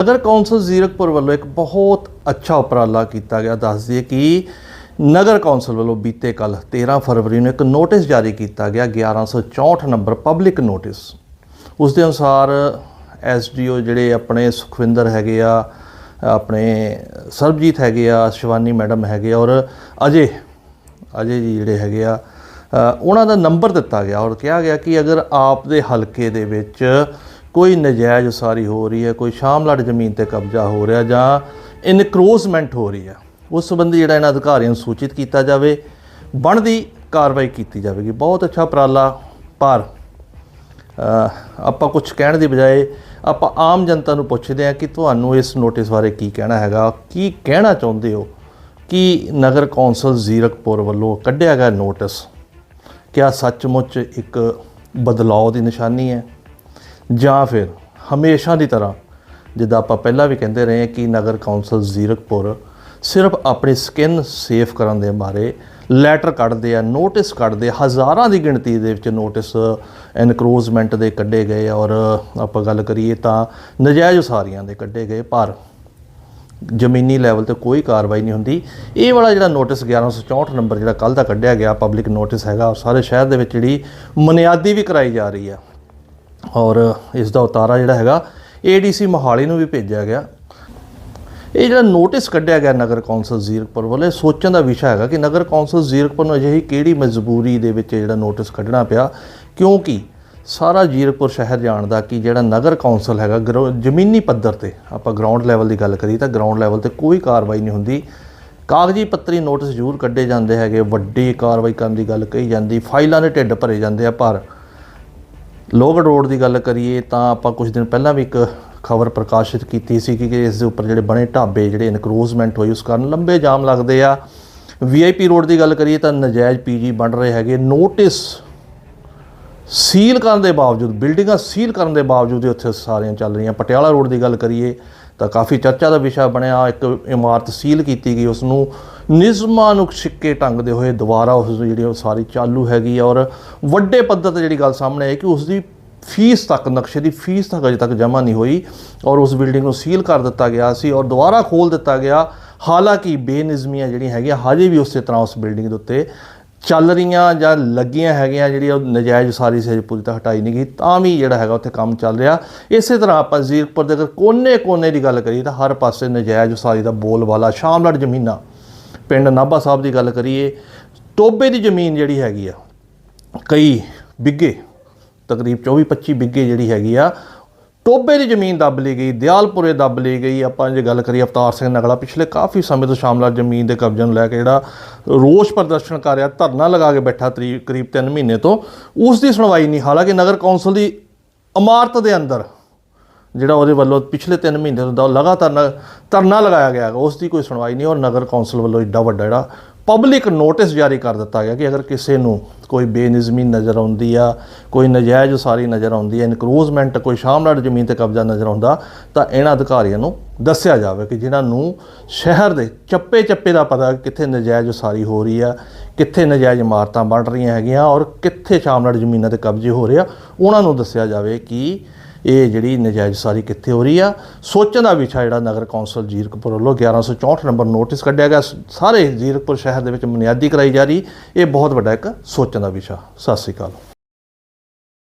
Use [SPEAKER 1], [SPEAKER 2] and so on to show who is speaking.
[SPEAKER 1] ਨਗਰ council Zirakpur ਵੱਲੋਂ ਇੱਕ ਬਹੁਤ ਅੱਛਾ ਉਪਰਾਲਾ ਕੀਤਾ ਗਿਆ। ਦੱਸ ਦਈਏ ਕਿ ਨਗਰ ਕੌਂਸਲ ਵੱਲੋਂ ਬੀਤੇ ਕੱਲ 13 ਫਰਵਰੀ ਨੂੰ ਇੱਕ ਨੋਟਿਸ ਜਾਰੀ ਕੀਤਾ ਗਿਆ 1164 ਨੰਬਰ ਪਬਲਿਕ ਨੋਟਿਸ। ਉਸ ਦੇ ਅਨੁਸਾਰ ਐਸਡੀਓ ਜਿਹੜੇ ਆਪਣੇ ਸੁਖਵਿੰਦਰ ਹੈਗੇ ਆ, ਆਪਣੇ ਸਰਬਜੀਤ ਹੈਗੇ ਆ, ਸ਼ਿਵਾਨੀ ਮੈਡਮ ਹੈਗੇ ਆ ਔਰ ਅਜੇ ਅਜੇ ਜੀ ਜਿਹੜੇ ਹੈਗੇ ਆ ਉਹਨਾਂ ਦਾ ਨੰਬਰ ਦਿੱਤਾ ਗਿਆ ਔਰ ਕਿਹਾ ਗਿਆ ਕਿ ਅਗਰ ਆਪ ਦੇ ਹਲਕੇ ਦੇ ਵਿੱਚ ਕੋਈ ਨਜਾਇਜ਼ ਉਸਾਰੀ ਹੋ ਰਹੀ ਹੈ, ਕੋਈ ਸ਼ਾਮਲਾਟ ਜ਼ਮੀਨ ਤੇ ਕਬਜ਼ਾ ਹੋ ਰਿਹਾ ਜਾਂ ਇਨਕਰੋਚਮੈਂਟ ਹੋ ਰਹੀ ਹੈ, ਉਸ ਸੰਬੰਧੀ ਜਿਹੜਾ ਇਹਨਾਂ ਅਧਿਕਾਰੀਆਂ ਨੂੰ ਸੂਚਿਤ ਕੀਤਾ ਜਾਵੇ, ਬਣਦੀ ਕਾਰਵਾਈ ਕੀਤੀ ਜਾਵੇਗੀ। ਬਹੁਤ ਅੱਛਾ ਉਪਰਾਲਾ ਪਰ ਆਪਾਂ ਕੁਝ ਕਹਿਣ ਦੀ ਬਜਾਏ ਆਪਾਂ ਆਮ ਜਨਤਾ ਨੂੰ ਪੁੱਛਦੇ ਹਾਂ ਕਿ ਤੁਹਾਨੂੰ ਇਸ ਨੋਟਿਸ ਬਾਰੇ ਕੀ ਕਹਿਣਾ ਹੈਗਾ, ਕੀ ਕਹਿਣਾ ਚਾਹੁੰਦੇ ਹੋ? ਕਿ ਨਗਰ ਕੌਂਸਲ ਜ਼ੀਰਕਪੁਰ ਵੱਲੋਂ ਕੱਢਿਆ ਗਿਆ ਨੋਟਿਸ? ਕਿਆ ਸੱਚਮੁੱਚ ਇੱਕ ਬਦਲਾਅ ਦੀ ਨਿਸ਼ਾਨੀ ਹੈ? ਜਾਂ ਫਿਰ ਹਮੇਸ਼ਾ ਦੀ ਤਰ੍ਹਾਂ, ਜਿੱਦਾਂ ਆਪਾਂ ਪਹਿਲਾਂ ਵੀ ਕਹਿੰਦੇ ਰਹੇ ਹਾਂ ਕਿ ਨਗਰ ਕੌਂਸਲ ਜ਼ੀਰਕਪੁਰ ਸਿਰਫ ਆਪਣੀ ਸਕਿਨ ਸੇਫ ਕਰਨ ਦੇ ਬਾਰੇ ਲੈਟਰ ਕੱਢਦੇ ਆ ਨੋਟਿਸ ਕੱਢਦੇ ਹਜ਼ਾਰਾਂ ਦੀ ਗਿਣਤੀ ਦੇ ਵਿੱਚ ਨੋਟਿਸ ਐਨਕਰੋਚਮੈਂਟ ਦੇ ਕੱਢੇ ਗਏ ਔਰ ਆਪਾਂ ਗੱਲ ਕਰੀਏ ਤਾਂ ਨਜਾਇਜ਼ ਉਸਾਰੀਆਂ ਦੇ ਕੱਢੇ ਗਏ, ਪਰ ਜ਼ਮੀਨੀ ਲੈਵਲ ਤੇ ਕੋਈ ਕਾਰਵਾਈ ਨਹੀਂ ਹੁੰਦੀ। ਇਹ ਵਾਲਾ ਜਿਹੜਾ ਨੋਟਿਸ 1164 ਨੰਬਰ ਜਿਹੜਾ ਕੱਲ ਦਾ ਕੱਢਿਆ ਗਿਆ ਪਬਲਿਕ ਨੋਟਿਸ ਹੈਗਾ, ਉਹ ਸਾਰੇ ਸ਼ਹਿਰ ਦੇ ਵਿੱਚ ਜਿਹੜੀ ਮਨਿਆਦੀ ਵੀ ਕਰਾਈ ਜਾ ਰਹੀ ਆ। ਔਰ ਇਸ ਦਾ ਉਤਾਰਾ ਜਿਹੜਾ ਹੈਗਾ ਏਡੀਸੀ ਮੋਹਾਲੀ ਨੂੰ ਵੀ ਭੇਜਿਆ ਗਿਆ। ਇਹ ਜਿਹੜਾ ਨੋਟਿਸ ਕੱਢਿਆ ਗਿਆ ਨਗਰ ਕੌਂਸਲ ਜ਼ੀਰਕਪੁਰ ਵੱਲੋਂ, ਇਹ ਸੋਚਣ ਦਾ ਵਿਸ਼ਾ ਹੈਗਾ ਕਿ ਨਗਰ ਕੌਂਸਲ ਜ਼ੀਰਕਪੁਰ ਨੂੰ ਅਜਿਹੀ ਕਿਹੜੀ ਮਜਬੂਰੀ ਦੇ ਵਿੱਚ ਜਿਹੜਾ ਨੋਟਿਸ ਕੱਢਣਾ ਪਿਆ, ਕਿਉਂਕਿ ਸਾਰਾ ਜ਼ੀਰਕਪੁਰ ਸ਼ਹਿਰ ਜਾਣਦਾ ਕਿ ਜਿਹੜਾ ਨਗਰ ਕੌਂਸਲ ਹੈਗਾ, ਗਰੋ- ਜ਼ਮੀਨੀ ਪੱਧਰ ਤੇ, ਆਪਾਂ ਗਰਾਊਂਡ ਲੈਵਲ ਦੀ ਗੱਲ ਕਰੀਏ ਤਾਂ ਗਰਾਊਂਡ ਲੈਵਲ ਤੇ ਕੋਈ ਕਾਰਵਾਈ ਨਹੀਂ ਹੁੰਦੀ। ਕਾਗਜ਼ੀ ਪੱਤਰੀ ਨੋਟਿਸ ਜ਼ਰੂਰ ਕੱਢੇ ਜਾਂਦੇ ਹੈਗੇ, ਵੱਡੀ ਕਾਰਵਾਈ ਕਰਨ ਦੀ ਗੱਲ ਕਹੀ ਜਾਂਦੀ, ਫਾਈਲਾਂ ਦੇ ਢਿੱਡ ਭਰੇ ਜਾਂਦੇ ਆ, ਪਰ ਲੋਗੜ ਰੋਡ ਦੀ ਗੱਲ ਕਰੀਏ ਤਾਂ ਆਪਾਂ ਕੁਝ ਦਿਨ ਪਹਿਲਾਂ ਵੀ ਇੱਕ ਖਬਰ ਪ੍ਰਕਾਸ਼ਿਤ ਕੀਤੀ ਸੀ ਕਿ ਇਸ ਦੇ ਉੱਪਰ ਜਿਹੜੇ ਬਣੇ ਢਾਬੇ, ਜਿਹੜੇ ਇਨਕਰੋਚਮੈਂਟ ਹੋਈ, ਉਸ ਕਾਰਨ ਲੰਬੇ ਜਾਮ ਲੱਗਦੇ ਆ। ਵੀਆਈਪੀ ਰੋਡ ਦੀ ਗੱਲ ਕਰੀਏ ਤਾਂ ਨਜਾਇਜ਼ ਪੀਜੀ ਬਣ ਰਹੇ ਹੈਗੇ। ਨੋਟਿਸ ਸੀਲ ਕਰਨ ਦੇ ਬਾਵਜੂਦ ਬਿਲਡਿੰਗਾਂ ਸੀਲ ਕਰਨ ਦੇ ਬਾਵਜੂਦ ਉੱਥੇ ਸਾਰੀਆਂ ਚੱਲ ਰਹੀਆਂ। ਪਟਿਆਲਾ ਰੋਡ ਦੀ ਗੱਲ ਕਰੀਏ ਤਾਂ ਕਾਫੀ ਚਰਚਾ ਦਾ ਵਿਸ਼ਾ ਬਣਿਆ। ਇੱਕ ਇਮਾਰਤ ਸੀਲ ਕੀਤੀ ਗਈ, ਉਸ ਨੂੰ ਨਿਯਮਾਂ ਨੂੰ ਸਿੱਕੇ ਟੰਗਦੇ ਹੋਏ ਦੁਬਾਰਾ ਉਸ ਜਿਹੜੀ ਉਹ ਸਾਰੀ ਚਾਲੂ ਹੈਗੀ ਔਰ ਵੱਡੇ ਪੱਧਰ ਤੇ ਜਿਹੜੀ ਗੱਲ ਸਾਹਮਣੇ ਆਈ ਕਿ ਉਸ ਦੀ ਫੀਸ ਤੱਕ, ਨਕਸ਼ੇ ਦੀ ਫੀਸ ਤੱਕ ਅਜੇ ਤੱਕ ਜਮ੍ਹਾਂ ਨਹੀਂ ਹੋਈ ਔਰ ਉਸ ਬਿਲਡਿੰਗ ਨੂੰ ਸੀਲ ਕਰ ਦਿੱਤਾ ਗਿਆ ਸੀ ਔਰ ਦੁਬਾਰਾ ਖੋਲ ਦਿੱਤਾ ਗਿਆ। ਹਾਲਾਂਕਿ ਬੇਨਿਜ਼ਮੀਆਂ ਜਿਹੜੀਆਂ ਹੈਗੀਆਂ ਹਜੇ ਵੀ ਉਸੇ ਤਰ੍ਹਾਂ ਉਸ ਬਿਲਡਿੰਗ ਦੇ ਉੱਤੇ ਚੱਲ ਰਹੀਆਂ ਜਾਂ ਲੱਗੀਆਂ ਹੈਗੀਆਂ, ਜਿਹੜੀ ਉਹ ਨਜਾਇਜ਼ ਸਾਰੀ ਸੇ ਪੂਰੀ ਤਰ੍ਹਾਂ ਹਟਾਈ ਨਹੀਂ ਗਈ, ਤਾਂ ਵੀ ਜਿਹੜਾ ਹੈਗਾ ਉੱਥੇ ਕੰਮ ਚੱਲ ਰਿਹਾ। ਇਸੇ ਤਰ੍ਹਾਂ ਆਪਾਂ ਜ਼ੀਰਕਪੁਰ ਦੇ ਅਗਰ ਕੋਨੇ-ਕੋਨੇ ਦੀ ਗੱਲ ਕਰੀਏ ਤਾਂ ਹਰ ਪਾਸੇ ਨਜਾਇਜ਼ ਉਸਾਰੀ ਦਾ ਬੋਲਬਾਲਾ ਸ਼ਾਮਲੜ ਜ਼ਮੀਨਾਂ ਪਿੰਡ ਨਾਭਾ ਸਾਹਿਬ ਦੀ ਗੱਲ ਕਰੀਏ, ਟੋਬੇ ਦੀ ਜ਼ਮੀਨ ਜਿਹੜੀ ਹੈਗੀ ਆ, ਕਈ ਬਿੱਗੇ, ਤਕਰੀਬ 24-25 ਬਿੱਗੇ ਜਿਹੜੀ ਹੈਗੀ ਆ, ਟੋਬੇ ਦੀ ਜ਼ਮੀਨ ਦੱਬ ਲਈ ਗਈ, ਦਿਆਲਪੁਰੇ ਦੱਬ ਲਈ ਗਈ। ਆਪਾਂ ਜੇ ਗੱਲ ਕਰੀਏ ਅਵਤਾਰ ਸਿੰਘ ਨਗਲਾ, ਪਿਛਲੇ ਕਾਫੀ ਸਮੇਂ ਤੋਂ ਸ਼ਾਮਲਾ ਜ਼ਮੀਨ ਦੇ ਕਬਜ਼ੇ ਨੂੰ ਲੈ ਕੇ ਜਿਹੜਾ ਰੋਸ ਪ੍ਰਦਰਸ਼ਨ ਕਰ ਰਿਹਾ, ਧਰਨਾ ਲਗਾ ਕੇ ਬੈਠਾ ਤਰੀ- ਕਰੀਬ 3 ਮਹੀਨੇ ਤੋਂ, ਉਸ ਦੀ ਸੁਣਵਾਈ ਨਹੀਂ। ਹਾਲਾਂਕਿ ਨਗਰ ਕੌਂਸਲ ਦੀ ਇਮਾਰਤ ਦੇ ਅੰਦਰ ਜਿਹੜਾ ਉਹਦੇ ਵੱਲੋਂ ਪਿਛਲੇ 3 ਮਹੀਨੇ ਤੋਂ ਲਗਾਤਾਰ ਨ- ਧਰਨਾ ਲਗਾਇਆ ਗਿਆ ਹੈਗਾ, ਉਸ ਦੀ ਕੋਈ ਸੁਣਵਾਈ ਨਹੀਂ ਔਰ ਨਗਰ ਕੌਂਸਲ ਵੱਲੋਂ ਏਡਾ ਵੱਡਾ ਜਿਹੜਾ ਪਬਲਿਕ ਨੋਟਿਸ ਜਾਰੀ ਕਰ ਦਿੱਤਾ ਗਿਆ ਕਿ ਅਗਰ ਕਿਸੇ ਨੂੰ ਕੋਈ ਬੇਨਿਜ਼ਮੀ ਨਜ਼ਰ ਆਉਂਦੀ ਆ ਕੋਈ ਨਜਾਇਜ਼ ਉਸਾਰੀ ਨਜ਼ਰ ਆਉਂਦੀ ਹੈ ਇਨਕਰੋਚਮੈਂਟ ਕੋਈ ਸ਼ਾਮਲਾਟ ਜ਼ਮੀਨ ਤੇ ਕਬਜ਼ਾ ਨਜ਼ਰ ਆਉਂਦਾ ਤਾਂ ਇਹਨਾਂ ਅਧਿਕਾਰੀਆਂ ਨੂੰ ਦੱਸਿਆ ਜਾਵੇ ਕਿ ਜਿਨ੍ਹਾਂ ਨੂੰ ਸ਼ਹਿਰ ਦੇ ਚੱਪੇ ਚੱਪੇ ਦਾ ਪਤਾ ਕਿੱਥੇ ਨਜਾਇਜ਼ ਉਸਾਰੀ ਹੋ ਰਹੀ ਆ ਕਿੱਥੇ ਨਜਾਇਜ਼ ਇਮਾਰਤਾਂ ਬਣ ਰਹੀਆਂ ਹੈਗੀਆਂ ਔਰ ਕਿੱਥੇ ਸ਼ਾਮਲਾਟ ਜ਼ਮੀਨਾਂ ਤੇ ਕਬਜ਼ੇ ਹੋ ਰਹੇ ਆ ਉਹਨਾਂ ਨੂੰ ਦੱਸਿਆ ਜਾਵੇ ਕਿ ਇਹ ਜਿਹੜੀ ਨਜਾਇਜ਼ ਸਾਰੀ ਕਿੱਥੇ ਹੋ ਰਹੀ ਆ? ਸੋਚਣ ਦਾ ਵਿਸ਼ਾ ਜਿਹੜਾ ਨਗਰ ਕੌਂਸਲ ਜੀਰਕਪੁਰ ਵੱਲੋਂ 1164 ਨੰਬਰ ਨੋਟਿਸ ਕੱਢਿਆ ਗਿਆ। ਸਾਰੇ ਜੀਰਕਪੁਰ ਸ਼ਹਿਰ ਦੇ ਵਿੱਚ ਬੁਨਿਆਦੀ ਕਰਾਈ ਜਾ ਰਹੀ। ਇਹ ਬਹੁਤ ਵੱਡਾ ਇੱਕ ਸੋਚਣ ਦਾ ਵਿਸ਼ਾ। ਸਤਿ ਸ੍ਰੀ ਅਕਾਲ।